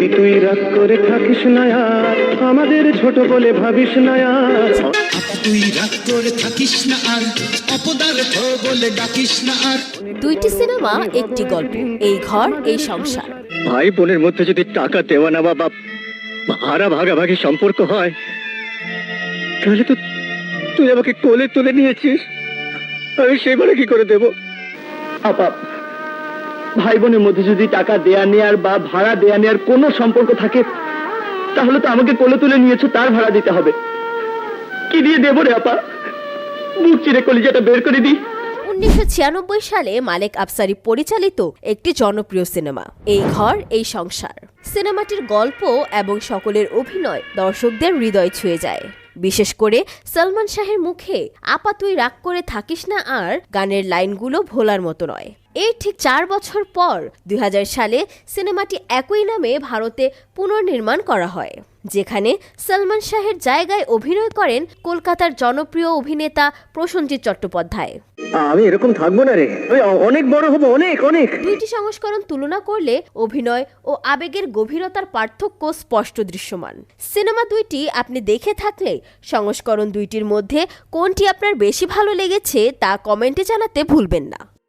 যদি তুই রাগ করে থাকিস না আর আমাদের ছোট বলে ভাবিস না আর। তুই রাগ করে থাকিস না আর অপদার্থ বলে ডাকিস না আর। দুইটি সিনেমা একটি গল্প এই ঘর এই সংসার। ভাই বোনের মধ্যে যদি টাকা দেওয়া নেওয়া বা ভাড়া ভাগাভাগি সম্পর্ক হয় তাহলে তো তুই আমাকে কোলে তুলে নিয়েছিস। আমি সেবারে কি করে দেব? আপা ভাই বোনের মধ্যে যদি টাকা দেয়া নেয়ার বা ভাড়া দেয়া নেয়ার কোনো সম্পর্ক থাকে, তাহলে তো আমাকে কোলে তুলে নিয়েছো, তার ভাড়া দিতে হবে। কি দিয়ে দেবো রে আপা? বুক চিরে কলিজাটা বের করে দিই। উনিশশো সালে মালেক আফসারি পরিচালিত একটি জনপ্রিয় সিনেমা, এই ঘর, এই সংসার। সিনেমাটির গল্প এবং সকলের অভিনয় দর্শকদের হৃদয় ছুঁয়ে যায়। বিশেষ করে সলমান শাহের মুখে আপা তুই রাগ করে থাকিস না আর গানের লাইনগুলো ভোলার মতো নয়। এই ঠিক চার বছর পর দুই হাজার সালে সিনেমাটি একই নামে ভারতে পুনর্নির্মাণ করা হয়, যেখানে সলমান শাহের জায়গায় অভিনয় করেন কলকাতার জনপ্রিয় অভিনেতা প্রসেনজিৎ চট্টোপাধ্যায়। আমি এরকম থাকব না রে। আমি অনেক বড় হব, অনেক অনেক। দুইটি সংস্করণ তুলনা করলে অভিনয় ও আবেগের গভীরতার পার্থক্য স্পষ্ট দৃশ্যমান। সিনেমা দুইটি আপনি দেখে থাকলে সংস্করণ দুইটির মধ্যে কোনটি আপনার বেশি ভালো লেগেছে তা কমেন্টে জানাতে ভুলবেন না।